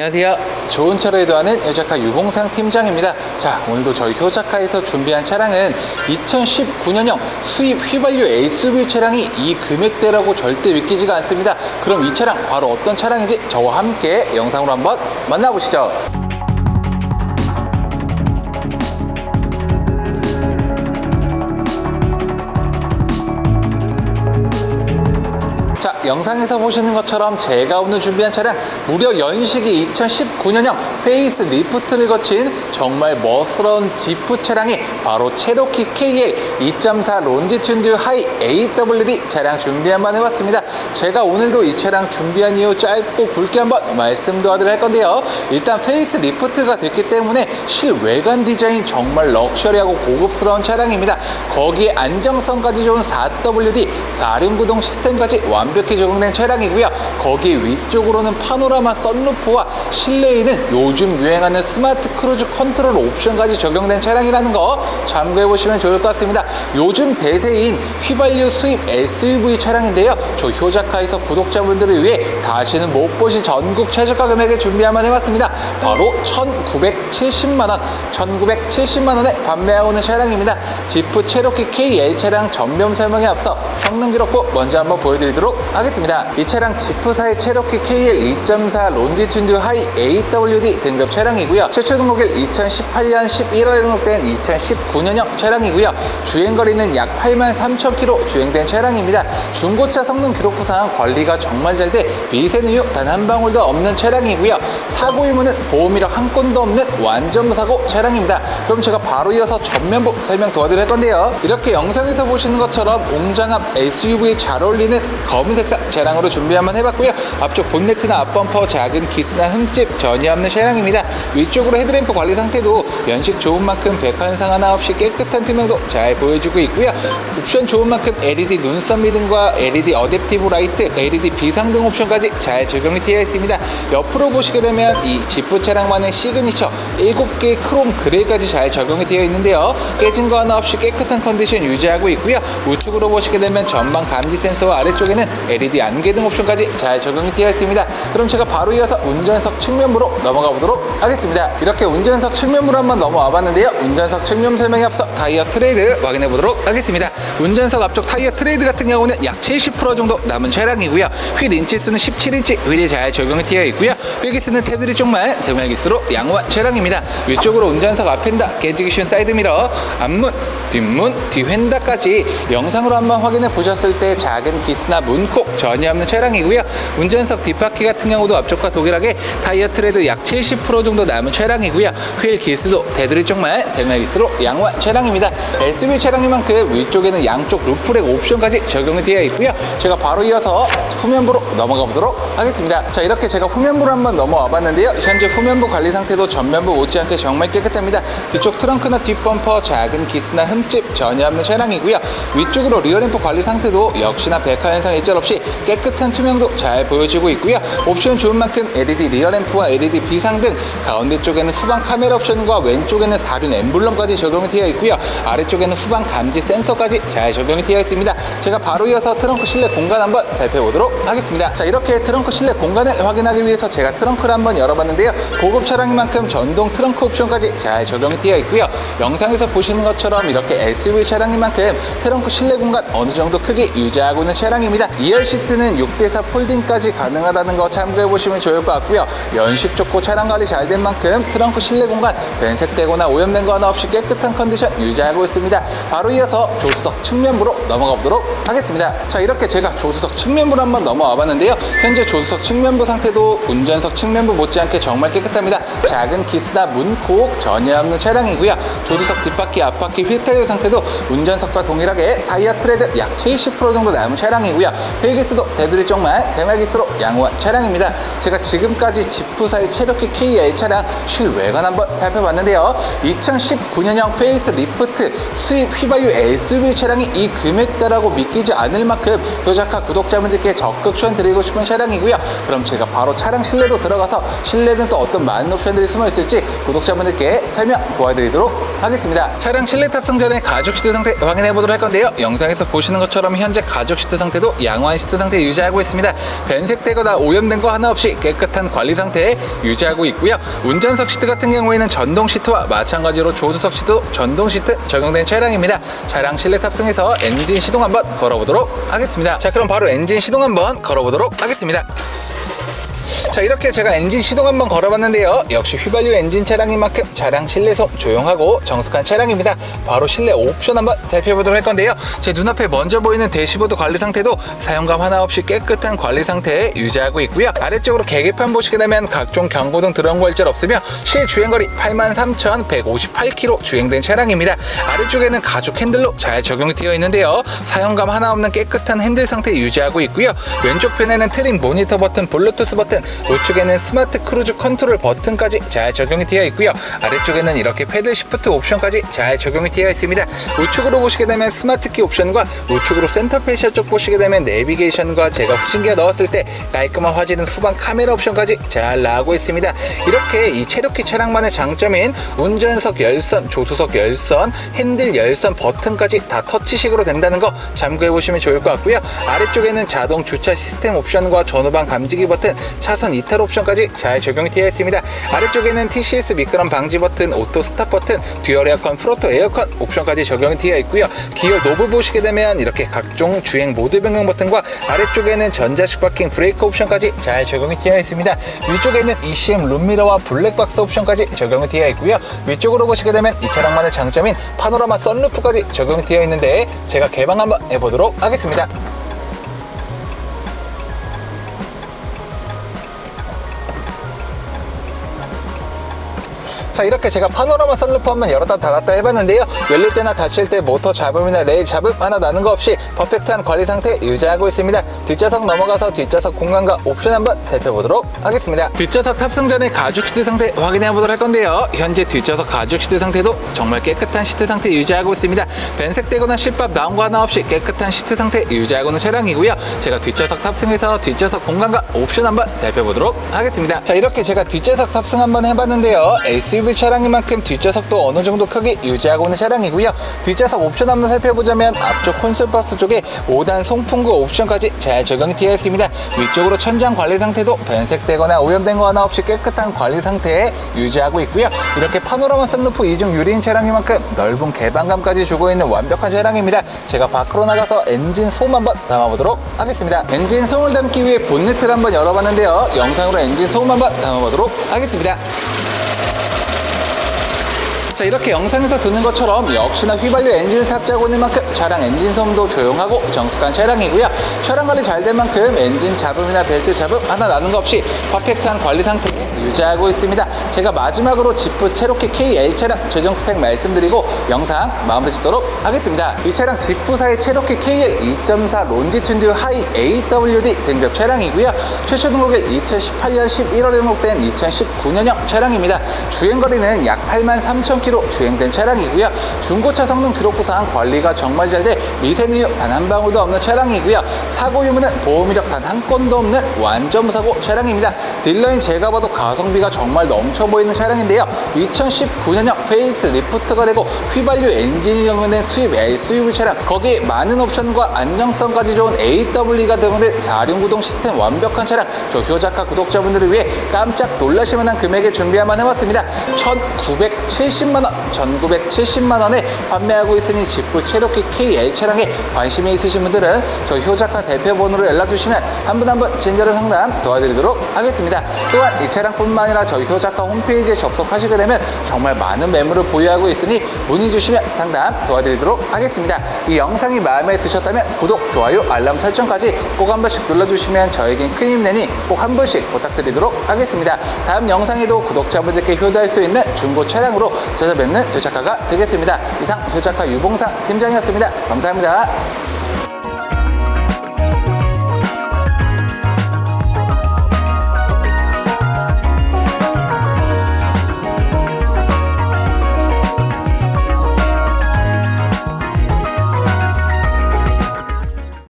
안녕하세요. 좋은 차를 이도하는 여자카 유봉상 팀장입니다. 자, 오늘도 저희 효자카에서 준비한 차량은 2019년형 수입 휘발유 SUV 차량이 이 금액대라고 절대 믿기지가 않습니다. 그럼 이 차량 바로 어떤 차량인지 저와 함께 영상으로 한번 만나보시죠. 영상에서 보시는 것처럼 제가 오늘 준비한 차량 무려 연식이 2019년형 페이스 리프트를 거친 정말 멋스러운 지프 차량이 바로 체로키 KL 2.4 론지튠드 하이 AWD 차량 준비 한번 해봤습니다. 제가 오늘도 이 차량 준비한 이유 짧고 굵게 한번 말씀 도와드릴 할 건데요. 일단 페이스 리프트가 됐기 때문에 실외관 디자인 정말 럭셔리하고 고급스러운 차량입니다. 거기에 안정성까지 좋은 4WD 4륜 구동 시스템까지 완벽히 적용된 차량이고요. 거기 위쪽으로는 파노라마 썬루프와 실내에는 요즘 유행하는 스마트 크루즈 컨트롤 옵션까지 적용된 차량이라는 거 참고해 보시면 좋을 것 같습니다. 요즘 대세인 휘발유 수입 SUV 차량인데요. 저 효자카에서 구독자분들을 위해 다시는 못 보실 전국 최저가 금액에 준비 한번 해봤습니다. 바로 1,970만 원, 1,970만 원에 판매하고 있는 차량입니다. 지프 체로키 KL 차량 전면 설명에 앞서 성능 기록부 먼저 한번 보여드리도록 하겠습니다. 이 차량 지프사의 체로키 KL 2.4 론지튠드 하이 AWD 등급 차량이고요. 최초 등록일 2018년 11월에 등록된 2019년형 차량이고요. 주행거리는 약 8만 3천 킬로 주행된 차량입니다. 중고차 성능 기록부상 관리가 정말 잘 돼 미세누유 단 한 방울도 없는 차량이고요. 사고 유무는 보험 이력 한 건도 없는 완전 무사고 차량입니다. 그럼 제가 바로 이어서 전면부 설명 도와드릴 건데요. 이렇게 영상에서 보시는 것처럼 웅장한 SUV에 잘 어울리는 검은 색상 차량으로 준비 한번 해봤고요. 앞쪽 본네트나 앞범퍼 작은 기스나 흠집 전혀 없는 차량 입니다. 위쪽으로 헤드램프 관리 상태도 연식 좋은 만큼 백화 현상 하나 없이 깨끗한 투명도 잘 보여주고 있고요. 옵션 좋은 만큼 LED 눈썹 미등과 LED 어댑티브 라이트, LED 비상등 옵션까지 잘 적용이 되어 있습니다. 옆으로 보시게 되면 이 지프 차량만의 시그니처 7개의 크롬 그레이까지 잘 적용이 되어 있는데요. 깨진 거 하나 없이 깨끗한 컨디션 유지하고 있고요. 우측으로 보시게 되면 전방 감지 센서와 아래쪽에는 LED 안개등 옵션까지 잘 적용이 되어 있습니다. 그럼 제가 바로 이어서 운전석 측면부로 넘어가 보 도록 하겠습니다. 이렇게 운전석 측면부로 한번 넘어와 봤는데요. 운전석 측면 설명에 앞서 타이어 트레이드 확인해 보도록 하겠습니다. 운전석 앞쪽 타이어 트레이드 같은 경우는 약 70% 정도 남은 차량이고요. 휠 인치수는 17인치 휠이 잘 적용이 되어 있고요. 휠기스는 테두리 쪽만 세밀기스로 양호한 차량입니다. 위쪽으로 운전석 앞엔다 깨지기 쉬운 사이드미러, 앞문, 뒷문, 뒤휀다까지 영상으로 한번 확인해 보셨을 때 작은 기스나 문콕 전혀 없는 차량이고요. 운전석 뒷바퀴 같은 경우도 앞쪽과 동일하게 타이어 트레드 약 70% 정도 남은 차량이고요. 휠 기스도 테두리 쪽만 세밀기스로 양호한 차량입니다. SUV 차량인 만큼 위쪽에는 양쪽 루프렉 옵션까지 적용이 되어 있고요. 제가 바로 이어서 후면부로 넘어가 보도록 하겠습니다. 자 이렇게 제가 후면부로 한번 넘어와 봤는데요. 현재 후면부 관리 상태도 전면부 못지않게 정말 깨끗합니다. 뒤쪽 트렁크나 뒷범퍼 작은 기스나 흠집 전혀 없는 차량이고요. 위쪽으로 리어램프 관리 상태도 역시나 백화 현상 일절 없이 깨끗한 투명도 잘 보여주고 있고요. 옵션 좋은 만큼 LED 리어램프와 LED 비상 등 가운데 쪽에는 후방 카메라 옵션과 왼쪽에는 4륜 엠블럼까지 적용이 되어 있고요. 아래쪽에는 후방 감지 센서까지 잘 적용이 되어 있습니다. 제가 바로 이어서 트렁크 실내 공간 한번 살펴보도록 하겠습니다. 자 이렇게 트렁크 실내 공간을 확인하기 위해서 제가 트렁크를 한번 열어봤는데요. 고급 차량인 만큼 전동 트렁크 옵션까지 잘 적용이 되어 있고요. 영상에서 보시는 것처럼 이렇게 SUV 차량인 만큼 트렁크 실내 공간 어느 정도 크게 유지하고 있는 차량입니다. 2열 시트는 6대4 폴딩까지 가능하다는 거 참고해 보시면 좋을 것 같고요. 연식 좋고 차량 관리 잘 된 만큼 트렁크 실내 공간 변색되거나 오염된 거 하나 없이 깨끗한 컨디션 유지하고 있습니다. 바로 이어서 조수석 측면부로 넘어가 보도록 하겠습니다. 자 이렇게 제가 조수석 측면부로 한번 넘어와 봤는데요. 현재 조수석 측면부 상태도 운전석 측면부 못지않게 정말 깨끗합니다. 작은 기스나 문콕 전혀 없는 차량이고요. 조수석 뒷바퀴 앞바퀴 휠 타이어 상태도 운전석과 동일하게 타이어 트레드 약 70% 정도 남은 차량이고요. 휠기스도 테두리 쪽만 세말기스로 양호한 차량입니다. 제가 지금까지 지프사의 체로키 KL 차량 실외관 한번 살펴봤는데요. 2019년형 페이스 리프트 수입 휘발유 SUV 차량이 이 금액대라고 믿기지 않을 만큼 효자카 구독자분들께 적극 추천드리고 싶은 차량이고요. 그럼 제가 바로 차량 실내로 들어가서 실내는 또 어떤 많은 옵션들이 숨어 있을지 구독자분들께 설명 도와드리도록 하겠습니다. 차량 실내 탑승 전에 가죽 시트 상태 확인해 보도록 할 건데요. 영상에서 보시는 것처럼 현재 가죽 시트 상태도 양호한 시트 상태 유지하고 있습니다. 변색되거나 오염된 거 하나 없이 깨끗한 관리 상태에 유지하고 있고요. 운전석 시트 같은 경우에는 전동 시트와 마찬가지로 조수석 시트도 전동 시트 적용된 차량입니다. 차량 실내 탑승해서 엔진 시동 한번 걸어보도록 하겠습니다. 자, 그럼 바로 엔진 시동 한번 걸어보도록 하겠습니다. 자 이렇게 제가 엔진 시동 한번 걸어봤는데요. 역시 휘발유 엔진 차량인 만큼 차량 실내성 조용하고 정숙한 차량입니다. 바로 실내 옵션 한번 살펴보도록 할 건데요. 제 눈앞에 먼저 보이는 대시보드 관리 상태도 사용감 하나 없이 깨끗한 관리 상태에 유지하고 있고요. 아래쪽으로 계기판 보시게 되면 각종 경고등 거 일절 없으며 실주행거리 83,158km 주행된 차량입니다. 아래쪽에는 가죽 핸들로 잘 적용이 되어 있는데요. 사용감 하나 없는 깨끗한 핸들 상태 유지하고 있고요. 왼쪽 편에는 트림 모니터 버튼 블루투스 버튼 우측에는 스마트 크루즈 컨트롤 버튼까지 잘 적용이 되어 있고요. 아래쪽에는 이렇게 패들 시프트 옵션까지 잘 적용이 되어 있습니다. 우측으로 보시게 되면 스마트 키 옵션과 우측으로 센터 페시아 쪽 보시게 되면 내비게이션과 제가 후진기어 넣었을 때 깔끔한 화질은 후방 카메라 옵션까지 잘 나오고 있습니다. 이렇게 이 체로키 차량만의 장점인 운전석 열선 조수석 열선 핸들 열선 버튼까지 다 터치식으로 된다는 거 참고해 보시면 좋을 것 같고요. 아래쪽에는 자동 주차 시스템 옵션과 전후방 감지기 버튼 차선 이탈 옵션까지 잘 적용이 되어 있습니다. 아래쪽에는 TCS 미끄럼 방지 버튼 오토 스탑 버튼 듀얼 에어컨 프로토 에어컨 옵션까지 적용이 되어 있고요. 기어 노브 보시게 되면 이렇게 각종 주행 모드 변경 버튼과 아래쪽에는 전자식 파킹 브레이크 옵션까지 잘 적용이 되어 있습니다. 위쪽에는 ECM 룸미러와 블랙박스 옵션까지 적용이 되어 있고요. 위쪽으로 보시게 되면 이 차량만의 장점인 파노라마 썬루프까지 적용이 되어 있는데 제가 개방 한번 해보도록 하겠습니다 자 이렇게 제가 파노라마 선루프 한번 열었다 닫았다 해봤는데요. 열릴 때나 닫힐 때 모터 잡음이나 레일 잡음 하나 나는 거 없이 퍼펙트한 관리 상태 유지하고 있습니다. 뒷좌석 넘어가서 뒷좌석 공간과 옵션 한번 살펴보도록 하겠습니다. 뒷좌석 탑승 전에 가죽 시트 상태 확인해 보도록 할 건데요. 현재 뒷좌석 가죽 시트 상태도 정말 깨끗한 시트 상태 유지하고 있습니다. 변색되거나 실밥 나온 거 하나 없이 깨끗한 시트 상태 유지하고 있는 차량이고요. 제가 뒷좌석 탑승해서 뒷좌석 공간과 옵션 한번 살펴보도록 하겠습니다. 자 이렇게 제가 뒷좌석 탑승 한번 해봤는데요. SUV 차량인 만큼 뒷좌석도 어느 정도 크기 유지하고 있는 차량이고요. 뒷좌석 옵션 한번 살펴보자면 앞쪽 콘솔 박스 쪽에 5단 송풍구 옵션까지 잘 적용이 되어 있습니다. 위쪽으로 천장 관리 상태도 변색되거나 오염된 거 하나 없이 깨끗한 관리 상태에 유지하고 있고요. 이렇게 파노라마 썬루프 이중 유리인 차량인 만큼 넓은 개방감까지 주고 있는 완벽한 차량입니다. 제가 밖으로 나가서 엔진 소음 한번 담아보도록 하겠습니다. 엔진 소음을 담기 위해 본네트를 한번 열어봤는데요. 영상으로 엔진 소음 한번 담아보도록 하겠습니다. 자 이렇게 영상에서 듣는 것처럼 역시나 휘발유 엔진을 탑재하고 있는 만큼 차량 엔진 소음도 조용하고 정숙한 차량이고요. 차량 관리 잘 된 만큼 엔진 잡음이나 벨트 잡음 하나 나는 거 없이 퍼펙트한 관리 상태 유지하고 있습니다 제가 마지막으로 지프 체로키 KL 차량 최종 스펙 말씀드리고 영상 마무리 짓도록 하겠습니다 이 차량 지프사의 체로키 KL 2.4 론지튠드 하이 AWD 등급 차량이고요 최초 등록일 2018년 11월에 등록된 2019년형 차량입니다 주행거리는 약 8만 3천 km 주행된 차량이고요. 중고차 성능 기록부상 관리가 정말 잘 돼 미세누유 단 한 방울도 없는 차량이고요. 사고 유무는 보험 이력 단 한 건도 없는 완전 무사고 차량입니다. 딜러인 제가 봐도 가 성비가 정말 넘쳐 보이는 차량인데요. 2019년형 페이스 리프트가 되고 휘발유 엔진이 적용된 수입 SUV 차량 거기에 많은 옵션과 안정성까지 좋은 AW가 적용된 4륜 구동 시스템 완벽한 차량 저 효자카 구독자분들을 위해 깜짝 놀라실 만한 금액에 준비 한번 해봤습니다. 1970만 원, 1970만 원에 판매하고 있으니 지프 체로키 KL 차량에 관심이 있으신 분들은 저 효자카 대표 번호로 연락 주시면 한 분 한 분 친절한 상담 도와드리도록 하겠습니다. 또한 이 차량 뿐만 아니라 저희 효자카 홈페이지에 접속하시게 되면 정말 많은 매물을 보유하고 있으니 문의 주시면 상담 도와드리도록 하겠습니다. 이 영상이 마음에 드셨다면 구독, 좋아요, 알람 설정까지 꼭 한 번씩 눌러주시면 저에겐 큰 힘 내니 꼭 한 번씩 부탁드리도록 하겠습니다. 다음 영상에도 구독자분들께 효도할 수 있는 중고 차량으로 찾아뵙는 효자카가 되겠습니다. 이상 효자카 유봉상 팀장이었습니다. 감사합니다.